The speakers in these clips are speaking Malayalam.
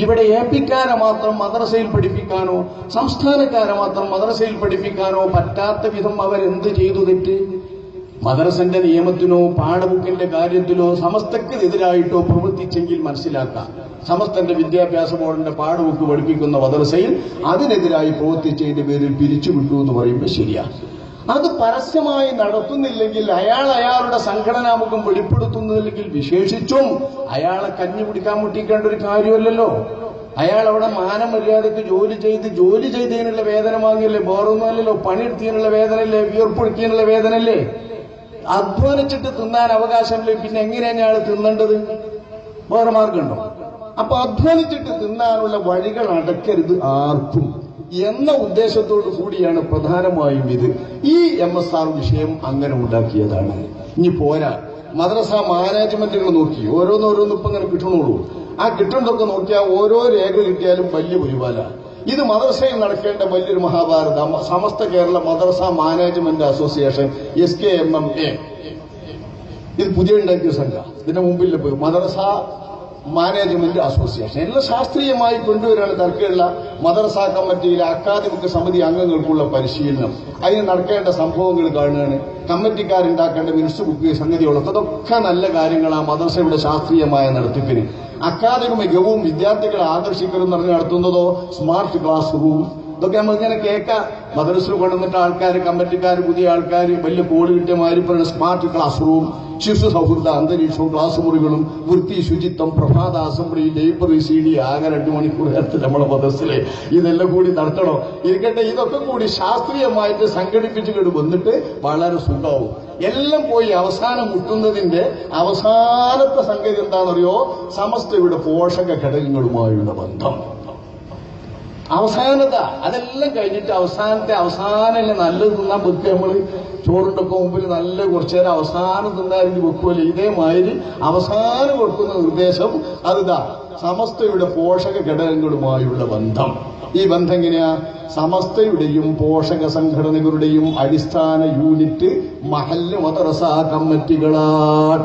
ഇവിടെ എ പിക്കാരെ മാത്രം മദ്രസയിൽ പഠിപ്പിക്കാനോ സംസ്ഥാനക്കാരെ മാത്രം മദ്രസയിൽ പഠിപ്പിക്കാനോ പറ്റാത്ത വിധം അവരെന്ത് ചെയ്തു തെറ്റ്? മദ്രസന്റെ നിയമത്തിനോ പാഠബുക്കിന്റെ കാര്യത്തിലോ സമസ്തക്കെതിരായിട്ടോ പ്രവർത്തിച്ചെങ്കിൽ മനസ്സിലാക്കാം. സമസ്തന്റെ വിദ്യാഭ്യാസ ബോർഡിന്റെ പാഠബുക്ക് പഠിപ്പിക്കുന്ന മദ്രസയിൽ അതിനെതിരായി പ്രവർത്തിച്ചതിന്റെ പേരിൽ പിരിച്ചുവിട്ടു എന്ന് പറയുമ്പോൾ ശരിയാണ് അത് പരസ്യമായി നടത്തുന്നില്ലെങ്കിൽ അയാൾ അയാളുടെ സംഘടനാമുഖം വെളിപ്പെടുത്തുന്നില്ലെങ്കിൽ വിശേഷിച്ചും അയാളെ കഞ്ഞി പിടിക്കാൻ മുട്ടിക്കേണ്ട ഒരു കാര്യമല്ലല്ലോ. അയാൾ അവിടെ മാനമര്യാദയ്ക്ക് ജോലി ചെയ്ത് ജോലി ചെയ്തതിനുള്ള വേദന വാങ്ങിയല്ലേ? ബോറൊന്നുമല്ലല്ലോ. പണിയെടുത്തതിനുള്ള വേദനല്ലേ വിയർപ്പൊടുക്കിയതിനുള്ള വേദനല്ലേ അധ്വാനിച്ചിട്ട് തിന്നാൻ അവകാശമില്ലേ? പിന്നെ എങ്ങനെയാണ് അയാൾ തിന്നേണ്ടത്? വേറെ മാർഗമുണ്ടോ? അപ്പൊ അധ്വാനിച്ചിട്ട് തിന്നാനുള്ള വഴികൾ അടക്കരുത് ആർക്കും. എന്ന ഉദ്ദേശത്തോടു കൂടിയാണ് പ്രധാനമായും ഇത്. ഈ എം എസ് ആർ വിഷയം അങ്ങനെ ഉണ്ടാക്കിയതാണ്. ഇനി പോരാ. മദ്രസ മാനേജ്മെന്റുകൾ നോക്കി. ഓരോന്നോരോന്ന് ഇപ്പൊ അങ്ങനെ കിട്ടണുള്ളൂ. ആ കിട്ടുന്നതൊക്കെ നോക്കിയാൽ ഓരോ രേഖ കിട്ടിയാലും വലിയ പരിപാല ഇത് മദ്രസയിൽ നടക്കേണ്ട വലിയൊരു Mahabharata. Samastha Kerala Madrasa management association S K M M A ഇത് പുതിയ ഉണ്ടാക്കിയ സംഘ. ഇതിന്റെ മുമ്പിൽ മദ്രസ മാനേജ്മെന്റ് അസോസിയേഷൻ. എല്ലാം ശാസ്ത്രീയമായി കൊണ്ടുവരാണ് തർക്കമുള്ള മദർസ കമ്മിറ്റിയിലെ അക്കാദമിക് സമിതി അംഗങ്ങൾക്കുള്ള പരിശീലനം. അതിന് നടക്കേണ്ട സംഭവങ്ങൾ കാണുകയാണ്. കമ്മിറ്റിക്കാരുണ്ടാക്കേണ്ട മിനിസ്റ്റർ ബുക്ക് സംഗതികളൊക്കെ അതൊക്കെ നല്ല കാര്യങ്ങളാണ് മദർസയുടെ ശാസ്ത്രീയമായ നടത്തിപ്പിന്. അക്കാദമികവും വിദ്യാർത്ഥികളെ ആകർഷിക്കലും പറഞ്ഞ് നടത്തുന്നതോ സ്മാർട്ട് ക്ലാസ് റൂം ഇതൊക്കെ നമുക്ക് ഇങ്ങനെ കേൾക്കാം. മദ്രസിൽ കൊണ്ടുവന്നിട്ട് ആൾക്കാർ കമ്പറ്റിക്കാർ പുതിയ ആൾക്കാർ വലിയ കോഡ് കിട്ടിയ മാതിരി പറയുന്ന സ്മാർട്ട് ക്ലാസ് റൂം ശിശു സൗഹൃദ അന്തരീക്ഷവും ക്ലാസ് മുറികളും വൃത്തി ശുചിത്വം പ്രഭാത അസംബ്ലി ലൈബ്രറി സി ഡി ആകെ രണ്ടു മണിക്കൂർ നേരത്തെ നമ്മളെ മദ്രസിലെ ഇതെല്ലാം കൂടി നടത്തണോ. ഇരിക്കട്ടെ ഇതൊക്കെ കൂടി ശാസ്ത്രീയമായിട്ട് സംഘടിപ്പിച്ചുകൊണ്ട് വന്നിട്ട് വളരെ സുഖമാവും. എല്ലാം പോയി അവസാനം മുട്ടുന്നതിന്റെ അവസാനത്തെ സംഗതി എന്താണെന്നറിയോ? സമസ്തയുടെ പോഷക ഘടകങ്ങളുമായുള്ള ബന്ധം. അവസാനത അതെല്ലാം കഴിഞ്ഞിട്ട് അവസാനത്തെ അവസാനം നല്ലത് തിന്നാൻ വെക്കുക നമ്മൾ ചോറുണ്ടൊക്കെ മുമ്പിൽ നല്ല കുറച്ചു നേരം അവസാനം തിന്നാലും വെക്കുമല്ലോ ഇതേമാതിരി അവസാനം കൊടുക്കുന്ന നിർദ്ദേശം അതിതാ സമസ്തയുടെ പോഷക ഘടകങ്ങളുമായുള്ള ബന്ധം. ഈ ബന്ധം എങ്ങനെയാ? സമസ്തയുടെയും പോഷക സംഘടനകളുടെയും അടിസ്ഥാന യൂണിറ്റ് മഹല്ല് മദ്രസ കമ്മിറ്റികളാണ്.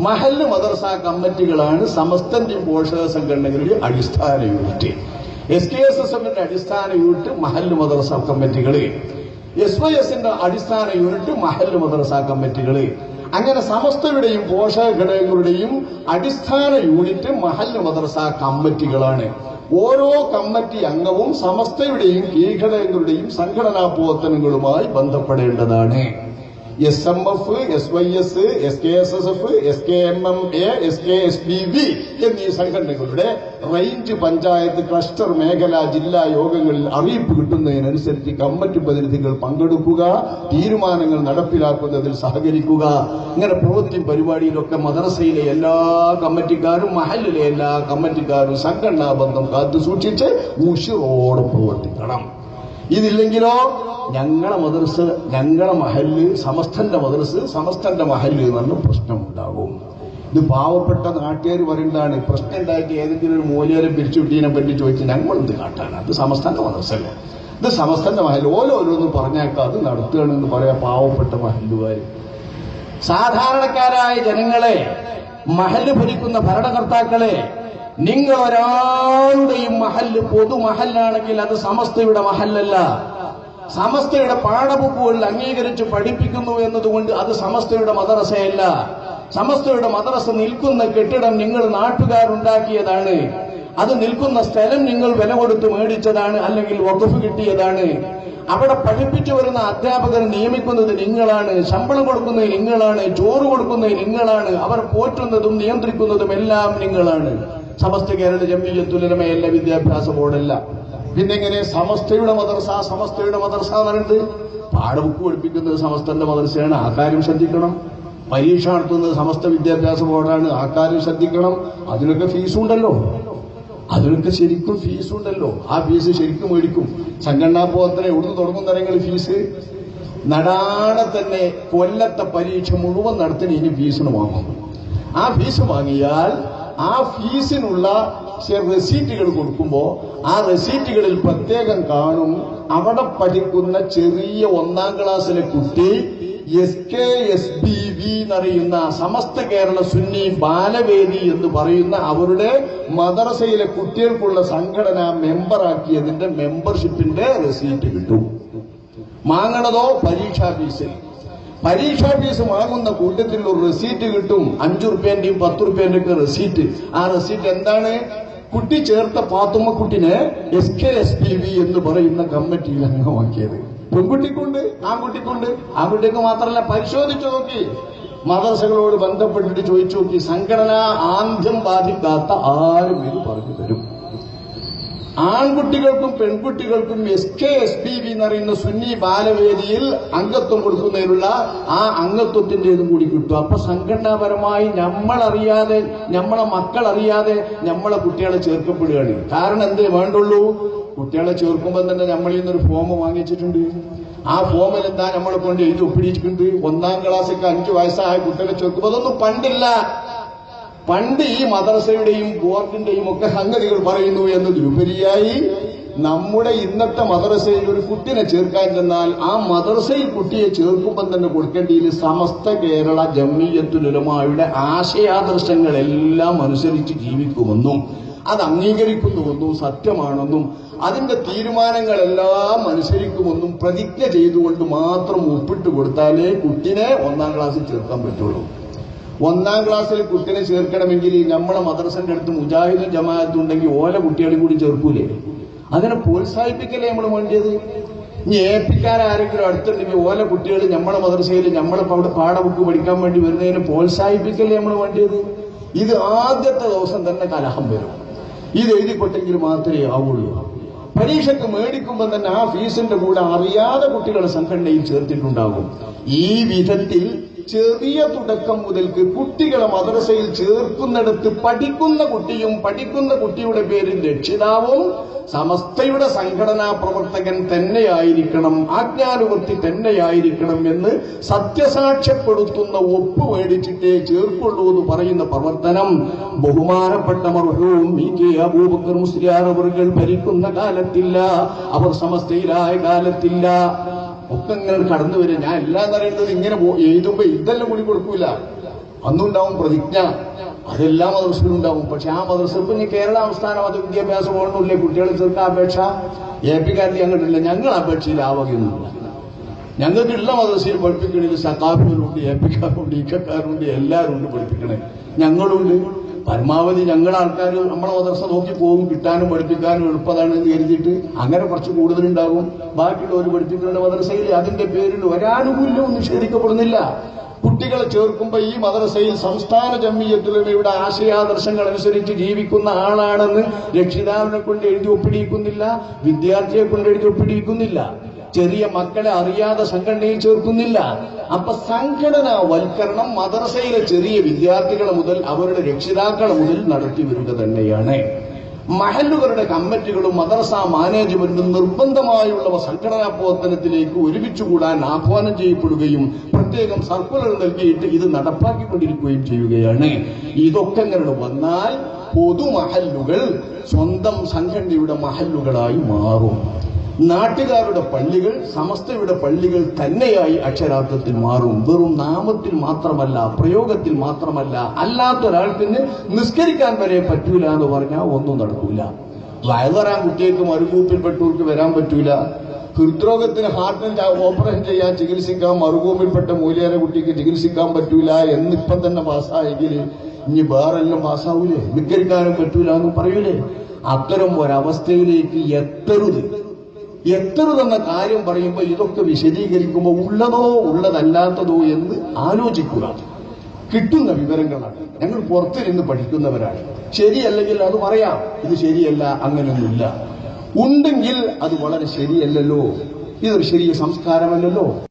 മഹല്ല് മദ്രസ കമ്മിറ്റികളാണ് സമസ്തന്റെയും പോഷക സംഘടനകളുടെ അടിസ്ഥാന unit S K S S എമ്മിന്റെ അടിസ്ഥാന യൂണിറ്റ് മഹല്ല് മദ്രസ കമ്മിറ്റികൾ. എസ് വൈ എസിന്റെ അടിസ്ഥാന യൂണിറ്റ് മഹല്ല് മദ്രസ കമ്മിറ്റികൾ. അങ്ങനെ സമസ്തയുടെയും പോഷക ഘടകങ്ങളുടെയും അടിസ്ഥാന യൂണിറ്റ് മഹല്ല് മദ്രസ കമ്മിറ്റികളാണ്. ഓരോ കമ്മിറ്റി അംഗവും സമസ്തയുടെയും കീഴ്ഘടകങ്ങളുടെയും സംഘടനാ പ്രവർത്തനങ്ങളുമായി ബന്ധപ്പെടേണ്ടതാണ്. S M F S Y S S K S S F S K M M A S K S B B എന്നീ സംഘടനകളുടെ റേഞ്ച് പഞ്ചായത്ത് ക്ലസ്റ്റർ മേഖല ജില്ലാ യോഗങ്ങളിൽ അറിയിപ്പ് കിട്ടുന്നതിനനുസരിച്ച് കമ്മിറ്റി പ്രതിനിധികൾ പങ്കെടുക്കുക തീരുമാനങ്ങൾ നടപ്പിലാക്കുന്നതിൽ സഹകരിക്കുക. ഇങ്ങനെ പ്രവൃത്തി പരിപാടിയിലൊക്കെ മദ്രസയിലെ എല്ലാ കമ്മിറ്റിക്കാരും മഹലിലെ എല്ലാ കമ്മിറ്റിക്കാരും സംഘടനാ ബന്ധം കാത്തു സൂക്ഷിച്ച് ഉഷിറോടെ പ്രവർത്തിക്കണം. ഇതില്ലെങ്കിലോ ഞങ്ങളെ മദർസ് ഞങ്ങളെ മഹല്ല് സമസ്തന്റെ മദർസ് സമസ്തന്റെ മഹല്ല് എന്ന് പ്രശ്നമുണ്ടാകും. ഇത് പാവപ്പെട്ട നാട്ടുകാർ പറയുന്നതാണ് പ്രശ്നം ഉണ്ടാക്കി ഏതെങ്കിലും ഒരു മൂല്യരെ പിരിച്ചുവിട്ടീനെ പറ്റി ചോദിച്ച് ഞങ്ങൾ ഇത് കാട്ടാണ് അത് സമസ്തന്റെ മദർസല്ലേ? ഇത് സമസ്തന്റെ മഹല്ല്. ഓരോരോന്ന് പറഞ്ഞേക്കാം അത് നടത്തുകയാണെന്ന് പറയാ പാവപ്പെട്ട മഹല്ലുകാർ സാധാരണക്കാരായ ജനങ്ങളെ മഹല്ല് ഭരിക്കുന്ന ഭരണകർത്താക്കളെ നിങ്ങൾ ഒരാളുടെയും മഹല്ല് പൊതു മഹല്ലാണെങ്കിൽ അത് സമസ്തയുടെ മഹല്ലല്ല. സമസ്തയുടെ പാഠബുക്കുകളിൽ അംഗീകരിച്ച് പഠിപ്പിക്കുന്നു എന്നതുകൊണ്ട് അത് സമസ്തയുടെ മദ്രസയല്ല. സമസ്തയുടെ മദ്രസ നിൽക്കുന്ന കെട്ടിടം നിങ്ങൾ നാട്ടുകാരുണ്ടാക്കിയതാണ്. അത് നിൽക്കുന്ന സ്ഥലം നിങ്ങൾ വില കൊടുത്ത് മേടിച്ചതാണ് അല്ലെങ്കിൽ വകുപ്പ് കിട്ടിയതാണ്. അവിടെ പഠിപ്പിച്ചു വരുന്ന അധ്യാപകർ നിയമിക്കുന്നത് നിങ്ങളാണ്. ശമ്പളം കൊടുക്കുന്നത് നിങ്ങളാണ്. ചോറ് കൊടുക്കുന്നത് നിങ്ങളാണ്. അവർ പോറ്റുന്നതും നിയന്ത്രിക്കുന്നതും എല്ലാം നിങ്ങളാണ്. സമസ്ത കേരള ജമ്മിയത്തുലമയല്ല വിദ്യാഭ്യാസ ബോർഡല്ല. പിന്നെ എങ്ങനെ സമസ്തയുടെ മദർസ സമസ്തയുടെ മദർസ പറയുന്നത് പാഠബുക്ക് പഠിപ്പിക്കുന്നത് സമസ്തന്റെ മദർസയാണ്. ആ കാര്യം ശ്രദ്ധിക്കണം. പരീക്ഷ നടത്തുന്നത് സമസ്ത വിദ്യാഭ്യാസ ബോർഡാണ്. ആ കാര്യം ശ്രദ്ധിക്കണം. അതിനൊക്കെ ഫീസുണ്ടല്ലോ അതിനൊക്കെ ശരിക്കും ഫീസുണ്ടല്ലോ ആ ഫീസ് ശരിക്കും മേടിക്കും. സംഘടനാ പ്രവർത്തനം എവിടുന്ന് തുടങ്ങും തരങ്ങൾ ഫീസ് നടാണെ തന്നെ കൊല്ലത്തെ പരീക്ഷ മുഴുവൻ നടത്തിന് ഇനി ഫീസിന് വാങ്ങും. ആ ഫീസ് വാങ്ങിയാൽ ആ ഫീസിനുള്ള റെസീറ്റുകൾ കൊടുക്കുമ്പോൾ ആ റെസീറ്റുകളിൽ പ്രത്യേകം കാണും അവിടെ പഠിക്കുന്ന ചെറിയ ഒന്നാം ക്ലാസ്സിലെ കുട്ടി S K S B V എന്നറിയുന്ന Samastha Kerala Sunni Balavedi എന്ന് പറയുന്ന അവരുടെ മദ്രസയിലെ കുട്ടികൾക്കുള്ള സംഘടന മെമ്പറാക്കിയതിന്റെ മെമ്പർഷിപ്പിന്റെ റെസീറ്റ് കിട്ടും. വാങ്ങണതോ പരീക്ഷാ ഫീസിൽ പരീക്ഷാ ഫീസ് വാങ്ങുന്ന കൂട്ടത്തിൽ ഒരു റെസീറ്റ് കിട്ടും. അഞ്ചു റുപ്യന്റെയും പത്ത് റുപ്യന്റെയും റെസീറ്റ് ആ റെസീറ്റ് എന്താണ്? കുട്ടി ചേർത്ത പാത്തുമ്മക്കുട്ടിനെ S K S P V എന്ന് പറയുന്ന കമ്മിറ്റിയിൽ അംഗമാക്കിയത് പെൺകുട്ടിക്കുണ്ട് ആൺകുട്ടിക്കുണ്ട്. ആൺകുട്ടിക്ക് മാത്രമല്ല പരിശോധിച്ചു നോക്കി. മദ്രസകളോട് ബന്ധപ്പെട്ടിട്ട് ചോദിച്ചു നോക്കി സംഘടന ആദ്യം ബാധിക്കാത്ത ആരും ഇത് പറഞ്ഞു തരും. ആൺകുട്ടികൾക്കും പെൺകുട്ടികൾക്കും S K S P V എന്ന് പറയുന്ന സുന്നി ബാലവേദിയിൽ അംഗത്വം കൊടുക്കുന്നതിനുള്ള ആ അംഗത്വത്തിന്റേതും കൂടി കിട്ടും. അപ്പൊ സംഘടനാപരമായി നമ്മളറിയാതെ നമ്മളെ മക്കൾ അറിയാതെ നമ്മളെ കുട്ടികളെ ചേർക്കപ്പെടുകയാണ്. കാരണം എന്തേ വേണ്ടുള്ളൂ? കുട്ടികളെ ചേർക്കുമ്പോൾ തന്നെ നമ്മളിൽ നിന്നൊരു ഫോം വാങ്ങിച്ചിട്ടുണ്ട്. ആ ഫോമിൽ എന്താ നമ്മളെ കൊണ്ട് എഴുതി ഒപ്പിടിച്ചിട്ടുണ്ട്. ഒന്നാം ക്ലാസ്സൊക്കെ അഞ്ചു വയസ്സായ കുട്ടികളെ ചേർക്കുമ്പോൾ അതൊന്നും പണ്ടില്ല. പണ്ട് ഈ മദ്രസയുടെയും ബോർഡിന്റെയും ഒക്കെ സംഗതികൾ പറയുന്നു എന്നതിലുപരിയായി നമ്മുടെ ഇന്നത്തെ മദ്രസയിൽ ഒരു കുട്ടിനെ ചേർക്കാൻ ചെന്നാൽ ആ മദ്രസയിൽ കുട്ടിയെ ചേർക്കുമ്പോൾ തന്നെ കൊടുക്കേണ്ടിയിൽ സമസ്ത കേരള ജമ്മിയത്തുലമായുടെ ആശയാദർശങ്ങളെല്ലാം അനുസരിച്ച് ജീവിക്കുമെന്നും അത് അംഗീകരിക്കുന്നുവെന്നും സത്യമാണെന്നും അതിന്റെ തീരുമാനങ്ങളെല്ലാം അനുസരിക്കുമെന്നും പ്രതിജ്ഞ ചെയ്തുകൊണ്ട് മാത്രം ഒപ്പിട്ട് കൊടുത്താലേ കുട്ടിനെ ഒന്നാം ക്ലാസ്സിൽ ചേർക്കാൻ പറ്റുള്ളൂ. ഒന്നാം ക്ലാസ്സിൽ കുട്ടിനെ ചേർക്കണമെങ്കിൽ നമ്മളെ മദ്രസന്റെ അടുത്ത് മുജാഹിദ് ജമാഅത്ത് ഉണ്ടെങ്കിൽ ഓല കുട്ടികളെയും കൂടി ചേർക്കൂലേ? അങ്ങനെ പ്രോത്സാഹിപ്പിക്കലേ നമ്മൾ വേണ്ടിയത് ഇനി ഏൽപ്പിക്കാൻ ആരെങ്കിലും അടുത്തുണ്ടെങ്കിൽ ഓല കുട്ടികൾ നമ്മളെ മദ്രസയിൽ നമ്മളെ പാഠബുക്ക് പഠിക്കാൻ വേണ്ടി വരുന്നതിന് പ്രോത്സാഹിപ്പിക്കലേ നമ്മൾ വേണ്ടിയത് ഇത് ആദ്യത്തെ ദിവസം തന്നെ കലഹം വരും. ഇത് എഴുതിക്കൊട്ടെങ്കിൽ മാത്രമേ ആവുള്ളൂ. പരീക്ഷയ്ക്ക് മേടിക്കുമ്പോൾ തന്നെ ആ ഫീസിന്റെ കൂടെ അറിയാതെ കുട്ടികളെ സംഘടനയിൽ ചേർത്തിട്ടുണ്ടാകും. ഈ വിധത്തിൽ ചെറിയ തുടക്കം മുതൽക്ക് കുട്ടികളെ മദ്രസയിൽ ചേർക്കുന്നിടത്ത് പഠിക്കുന്ന കുട്ടിയും പഠിക്കുന്ന കുട്ടിയുടെ പേരിൽ രക്ഷിതാവും സമസ്തയുടെ സംഘടനാ പ്രവർത്തകൻ തന്നെയായിരിക്കണം ആജ്ഞാനുവർത്തി തന്നെയായിരിക്കണം എന്ന് സത്യസാക്ഷ്യപ്പെടുത്തുന്ന ഒപ്പ് മേടിച്ചിട്ടേ ചേർക്കുള്ളൂ എന്ന് പറയുന്ന പ്രവർത്തനം ബഹുമാനപ്പെട്ട മർഹവും ഇ കെ അബൂബക്കർ മുസ്ലിയാർ അവറുകൾ ഭരിക്കുന്ന കാലത്തില്ല അവർ സമസ്തയിലായ കാലത്തില്ല. ഒക്കെ ഇങ്ങനെ കടന്നു വരും. ഞാൻ എല്ലാം അറിയുന്നത് ഇങ്ങനെ എഴുതുമ്പോ ഇതെല്ലാം കൂടി കൊടുക്കൂല. അന്നുണ്ടാവും പ്രതിജ്ഞ. അതെല്ലാ അതെല്ലാം മദ്രസയിലുണ്ടാവും. പക്ഷെ ആ മദ്രസ ഇപ്പൊ ഇനി കേരള സംസ്ഥാന മത വിദ്യാഭ്യാസ ബോർഡിനില്ലേ കുട്ടികളെ ചേർക്കാൻ അപേക്ഷ എ പി കാരത്തി അങ്ങോട്ടില്ല ഞങ്ങൾ അപേക്ഷയിൽ ആവകയൊന്നുമില്ല. ഞങ്ങൾക്കുള്ള മദ്രസയിൽ പഠിപ്പിക്കണില്ല സക്കാഫികളുണ്ട് എ പിക്കാരുണ്ട് ഇക്കക്കാരുണ്ട് എല്ലാവരും ഉണ്ട് പഠിപ്പിക്കണേ. ഞങ്ങളുണ്ട്. പരമാവധി ഞങ്ങളുടെ ആൾക്കാർ നമ്മളെ മദർസ നോക്കി പോകും കിട്ടാനും പഠിപ്പിക്കാനും എളുപ്പതാണ് എന്ന് കരുതിയിട്ട് അങ്ങനെ കുറച്ച് കൂടുതലുണ്ടാകും. ബാക്കിയുള്ളവർ പഠിപ്പിക്കേണ്ട മദർസയിൽ അതിന്റെ പേരിൽ ഒരാനുകൂല്യവും നിഷേധിക്കപ്പെടുന്നില്ല. കുട്ടികളെ ചേർക്കുമ്പോൾ ഈ മദ്രസയിൽ സംസ്ഥാന ജമ്മിയത്തിലും ജമ്മിയത്തുലമയുടെ ആശയാദർശങ്ങൾ അനുസരിച്ച് ജീവിക്കുന്ന ആളാണെന്ന് രക്ഷിതാവിനെ കൊണ്ട് എഴുതി ഒപ്പിടിയിക്കുന്നില്ല വിദ്യാർത്ഥിയെ കൊണ്ട് എഴുതി ഒപ്പിടിയിക്കുന്നില്ല. ചെറിയ മക്കളെ അറിയാതെ സംഘടനയിൽ ചേർക്കുന്നില്ല. അപ്പൊ സംഘടനാ വൽക്കരണം മദ്രസയിലെ ചെറിയ വിദ്യാർത്ഥികൾ മുതൽ അവരുടെ രക്ഷിതാക്കൾ മുതൽ നടത്തി വരിക തന്നെയാണ്. മഹല്ലുകളുടെ കമ്മിറ്റികളും മദ്രസ മാനേജ്മെന്റും നിർബന്ധമായുള്ള സംഘടനാ പ്രവർത്തനത്തിലേക്ക് ഒരുമിച്ച് കൂടാൻ ആഹ്വാനം ചെയ്യപ്പെടുകയും പ്രത്യേകം സർക്കുലർ നൽകിയിട്ട് ഇത് നടപ്പാക്കിക്കൊണ്ടിരിക്കുകയും ചെയ്യുകയാണ്. ഇതൊക്കെ ഇങ്ങനെ വന്നാൽ പൊതുമഹല്ലുകൾ സ്വന്തം സംഘടനയുടെ മഹല്ലുകളായി മാറും. നാട്ടുകാരുടെ പള്ളികൾ സമസ്തയുടെ പള്ളികൾ തന്നെയായി അക്ഷരാർത്ഥത്തിൽ മാറും. വെറും നാമത്തിൽ മാത്രമല്ല പ്രയോഗത്തിൽ മാത്രമല്ല അല്ലാത്ത ഒരാൾക്കിന് നിസ്കരിക്കാൻ വരെ പറ്റൂല എന്ന് പറഞ്ഞാൽ ഒന്നും നടക്കൂല. വയതറാൻ കുട്ടികൾക്ക് മറുകൂപ്പിൽപ്പെട്ടവർക്ക് വരാൻ പറ്റൂല. ഹൃദ്രോഗത്തിന് ഹാർട്ടിന് ഓപ്പറേഷൻ ചെയ്യാൻ ചികിത്സിക്കാൻ മറുകൂപ്പിൽപ്പെട്ട മൂലിയാര കുട്ടിക്ക് ചികിത്സിക്കാൻ പറ്റൂല എന്നിപ്പം തന്നെ പാസ്സായെങ്കിൽ ഇനി വേറെല്ലാം പാസ്സാവൂലേ? നിസ്കരിക്കാനും പറ്റൂല എന്ന് പറയൂലേ? അത്തരം ഒരവസ്ഥയിലേക്ക് എത്തരുത്. എത്തരുതെന്ന കാര്യം പറയുമ്പോൾ ഇതൊക്കെ വിശദീകരിക്കുമ്പോൾ ഉള്ളതോ ഉള്ളതല്ലാത്തതോ എന്ന് ആലോചിക്കുക. കിട്ടുന്ന വിവരങ്ങളാണ്. ഞങ്ങൾ പുറത്തിരുന്ന് പഠിക്കുന്നവരാണ്. ശരിയല്ലെങ്കിൽ അത് പറയാം. ഇത് ശരിയല്ല അങ്ങനെയൊന്നുമില്ല. ഉണ്ടെങ്കിൽ അത് വളരെ ശരിയല്ലല്ലോ. ഇതൊരു ശരിയ സംസ്കാരമല്ലല്ലോ.